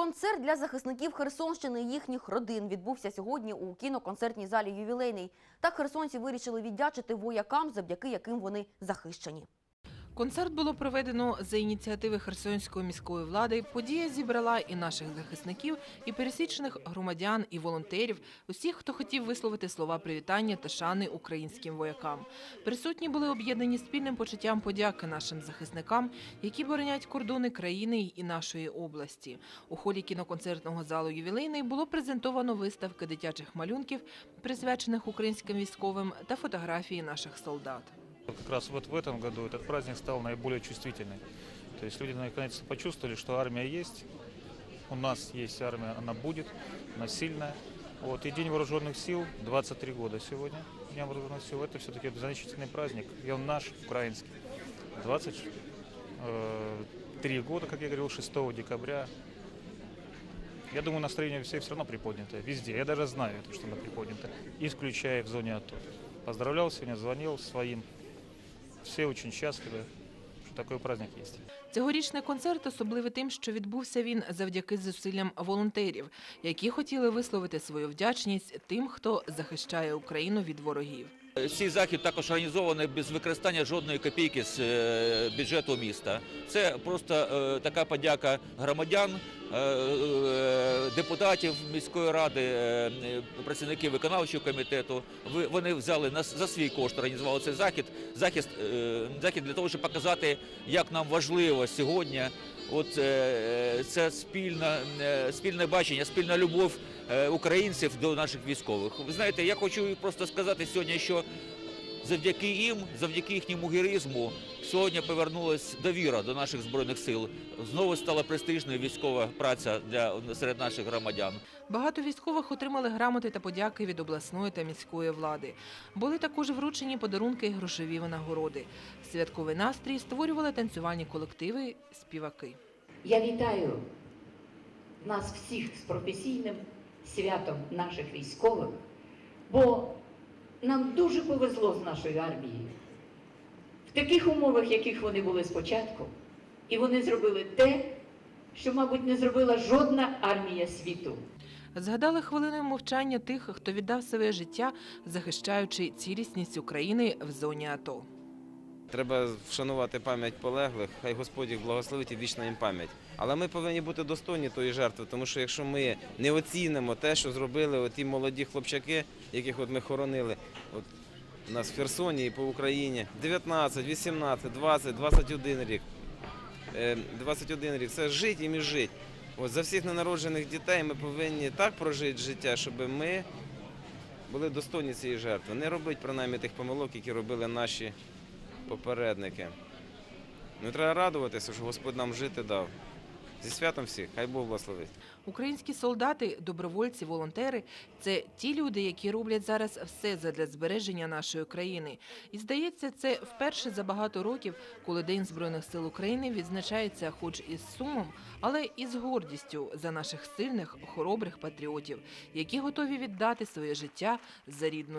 Концерт для захисників Херсонщини і їхніх родин відбувся сьогодні у кіноконцертній залі Ювілейний. Так херсонці вирішили віддячити воякам, завдяки яким вони захищені. Концерт було проведено за ініціативи Херсонської міської влади. Подія зібрала і наших захисників, і пересічних громадян, і волонтерів, усіх, хто хотів висловити слова привітання та шани українським воякам. Присутні були об'єднані спільним почуттям подяки нашим захисникам, які боронять кордони країни і нашої області. У холі кіноконцертного залу ювілейний було презентовано виставки дитячих малюнків, присвячених українським військовим, та фотографії наших солдат. Как раз вот в этом году этот праздник стал наиболее чувствительным. То есть люди наконец-то почувствовали, что армия есть, у нас есть армия, она будет, она сильная. Вот. И День вооруженных сил, 23 года сегодня, Дня вооруженных сил, это все-таки значительный праздник, и он наш, украинский. 23 года, как я говорил, 6 декабря. Я думаю, настроение всех все равно приподнятое, везде. Я даже знаю, что оно приподнято, исключая в зоне АТО. Поздравлял сегодня, звонил своим. Все очень щасливі, що такий праздник є. Цьогорічний концерт особливий тим, що відбувся він завдяки зусиллям волонтерів, які хотіли висловити свою вдячність тим, хто захищає Україну від ворогів. Цей захід також організований без використання жодної копійки з е, бюджету міста. Це просто е, така подяка громадян, е, е, депутатів міської ради, е, е, працівників виконавчого комітету. Вони взяли на с- за свій кошт, організували цей захід. Захід, е, захід для того, щоб показати, як нам важливо сьогодні. От е, це спільне, е, спільне бачення, спільна любов е, українців до наших військових. Ви знаєте, я хочу просто сказати сьогодні, що завдяки їм, завдяки їхньому героїзму, сьогодні повернулась довіра до наших збройних сил. Знову стала престижною військова праця для серед наших громадян. Багато військових отримали грамоти та подяки від обласної та міської влади. Були також вручені подарунки і грошові винагороди. Святковий настрій створювали танцювальні колективи, співаки. Я вітаю нас всіх з професійним святом наших військових, бо нам дуже повезло з нашою армією. В таких умовах, яких вони були спочатку, і вони зробили те, що, мабуть, не зробила жодна армія світу. Згадали хвилиною мовчання тих, хто віддав своє життя, захищаючи цілісність України в зоні АТО. Треба вшанувати пам'ять полеглих, хай Господь їх благословить і вічна їм пам'ять. Але ми повинні бути достойні тої жертви, тому що якщо ми не оцінимо те, що зробили ті молоді хлопчаки, яких от ми хоронили от у нас в Херсоні і по Україні, 19, 18, 20, 21 рік. Е, 21 рік це жить і між жить. От за всіх ненароджених дітей ми повинні так прожити життя, щоб ми були достойні цієї жертви. Не робити принаймні тих помилок, які робили наші попередники. Ну, треба радуватися, що Господь нам жити дав. Зі святом всіх, хай Бог благословить. Українські солдати, добровольці, волонтери це ті люди, які роблять зараз все задля збереження нашої країни. І здається, це вперше за багато років, коли День збройних сил України відзначається, хоч із сумом, але і з гордістю за наших сильних, хоробрих патріотів, які готові віддати своє життя за рідну